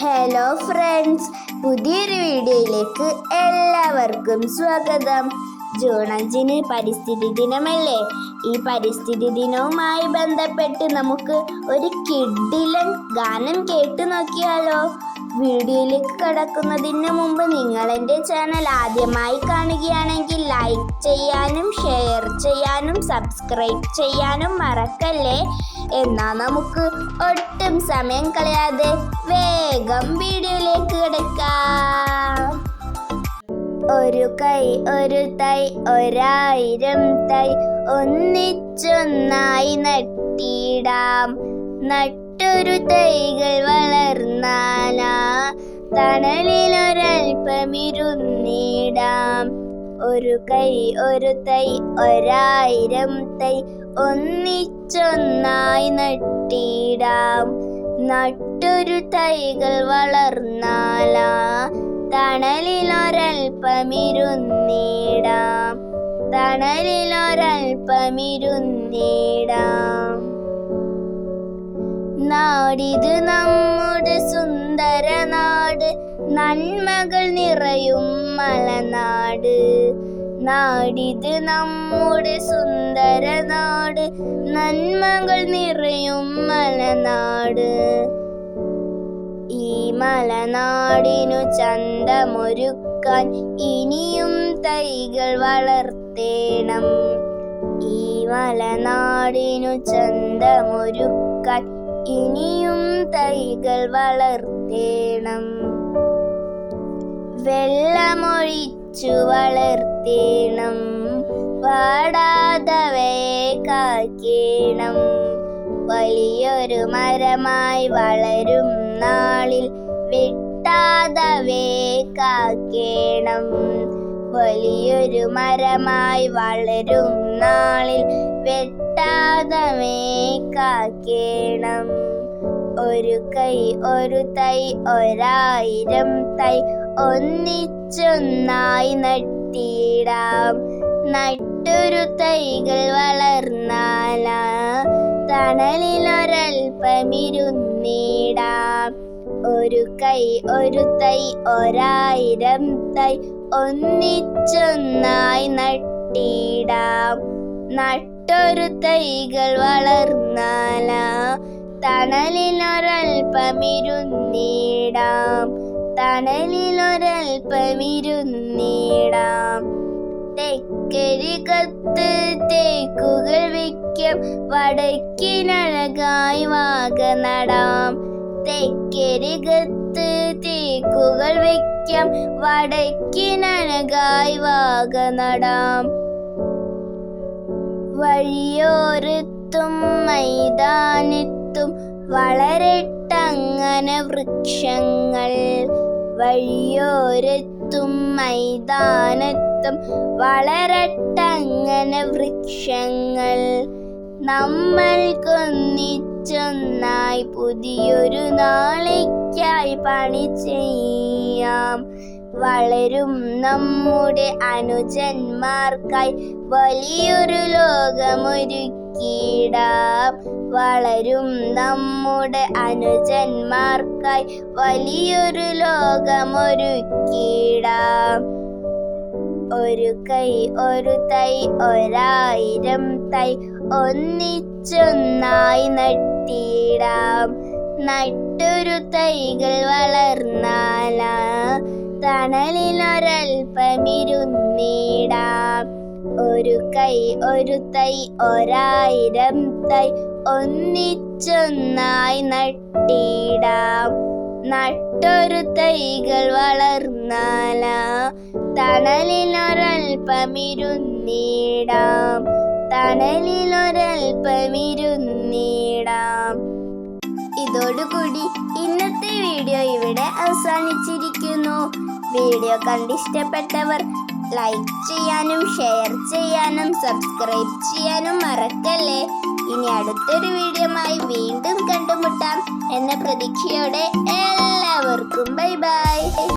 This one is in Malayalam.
ഹലോ ഫ്രണ്ട്സ് പുതിയൊരു വീഡിയോയിലേക്ക് എല്ലാവർക്കും സ്വാഗതം. ജൂൺ അഞ്ചിന് പരിസ്ഥിതി ദിനമല്ലേ? ഈ പരിസ്ഥിതി ദിനവുമായി ബന്ധപ്പെട്ട് നമുക്ക് ഒരു കിഡിലൻ ഗാനം കേട്ടു നോക്കിയാലോ? വീഡിയോയിലേക്ക് കടക്കുന്നതിന് മുമ്പ് നിങ്ങൾ എന്റെ ചാനൽ ആദ്യമായി കാണുകയാണെങ്കിൽ ലൈക്ക് ചെയ്യാനും ഷെയർ ചെയ്യാനും സബ്സ്ക്രൈബ് ചെയ്യാനും മറക്കല്ലേ? എന്നാ നമുക്ക് ഒട്ടും സമയം കളയാതെ വേഗം വീഡിയോയിലേക്ക് കിടക്കാം. ഒരു കൈ ഒരു തൈ ഒരായിരം തൈ ഒന്നിച്ചൊന്നായി നട്ടിടാം. നട്ടൊരു തൈകൾ വളർന്നാലാ തണലിലൊരൽപ്പമിരുന്നിടാം ഒരു കൈ ഒരു തൈ ഒരായിരം തൈ. ഒന്നിച്ചൊന്നായി നട്ടിടാം. നട്ടൊരു തൈകൾ വളർന്നാലാ. തണലിലൊരൽപ്പമിരുന്നിടാം. തണലിലൊരൽപ്പമിരുന്നിടാം. നാടിത് നമ്മുടെ സുന്ദര നാട്. നന്മകൾ നിറയും മലനാട്. നാടിത് നമ്മുടെ സുന്ദര നാട്. നന്മകൾ നിറയും മലനാട്. ഈ മലനാടിനു ചന്തമൊരുക്കാൻ ഇനിയും തൈകൾ വളർത്തേണം. ഈ മലനാടിനു ചന്തമൊരുക്കാൻ ഇനിയും തൈകൾ വളർത്തേണം. വെള്ളമൊഴിച്ചു വളർത്തീണം. പാടാതവയെ കാക്കേണം. വലിയൊരു മരമായി വളരും നാളിൽ വെട്ടാതവേ കാക്കേണം. വലിയൊരു മരമായി വളരും നാളിൽ വെട്ടാതവേ കാക്കേണം. ഒരു കൈ ഒരു തൈ ഒരായിരം തൈ ഒന്നിച്ചൊന്നായി നട്ടിടാം. നട്ടൊരു തൈകൾ വളർന്നാല. തണലിലൊരൽപ്പമിരുന്നിടാം ഒരു കൈ ഒരു തൈ ഒരായിരം തൈ ഒന്നിച്ചൊന്നായി നട്ടിടാം. നട്ടൊരു തൈകൾ വളർന്നാല. തണലിലൊരൽപ്പമിരുന്നിടാം തണലിലൊരൽപ്പമിരുന്നിടാം. തെക്കരികത്ത് തേക്കുകൾ വയ്ക്കും. വടക്കിനഴകായി വാക നടാം. തെക്കരികത്ത് തേക്കുകൾ വയ്ക്കാം. വടക്കിനഴകായി വാക നടാം. വഴിയോരത്തും മൈതാനത്തും വളരട്ടങ്ങനെ വൃക്ഷങ്ങൾ വഴിയോരത്തും മൈതാനത്തും വളരട്ടങ്ങനെ വൃക്ഷങ്ങൾ നമ്മൾക്കൊന്നിച്ചൊന്നായി പുതിയൊരു നാളേക്കായി പണി ചെയ്യാം. വളരും നമ്മുടെ അനുജന്മാർക്കായി വലിയൊരു ലോകമൊരുക്കിയിടാം വളരും നമ്മുടെ അനുജന്മാർക്കായി വലിയൊരു ലോകമൊരുക്കിടാം ഒരു കൈ ഒരു തൈ ഒരായിരം തൈ ഒന്നിച്ചൊന്നായി നട്ടിടാം. നട്ടൊരു തൈകൾ വളർന്നാലാ തണലിലൊരൽപ്പമിരുന്നിടാം ഒരു കൈ ഒരു തൈ ഒരായിരം തൈ. ഒന്നിച്ചൊന്നായി നട്ടിടാം. നട്ടൊരു തൈകൾ വളർന്നാല. തണലിലൊരൽപ്പമിരുന്നിടാം തണലിലൊരൽപ്പമിരുന്നിടാം ഇതോടുകൂടി ഇന്നത്തെ വീഡിയോ ഇവിടെ അവസാനിച്ചിരിക്കുന്നു. വീഡിയോ കണ്ടിഷ്ടപ്പെട്ടവർ ലൈക്ക് ചെയ്യാനും ഷെയർ ചെയ്യാനും സബ്സ്ക്രൈബ് ചെയ്യാനും മറക്കല്ലേ? ഇനി അടുത്തൊരു വീഡിയോമായി വീണ്ടും കണ്ടുമുട്ടാം. എന്ന പ്രതീക്ഷയോടെ എല്ലാവർക്കും ബൈ ബൈ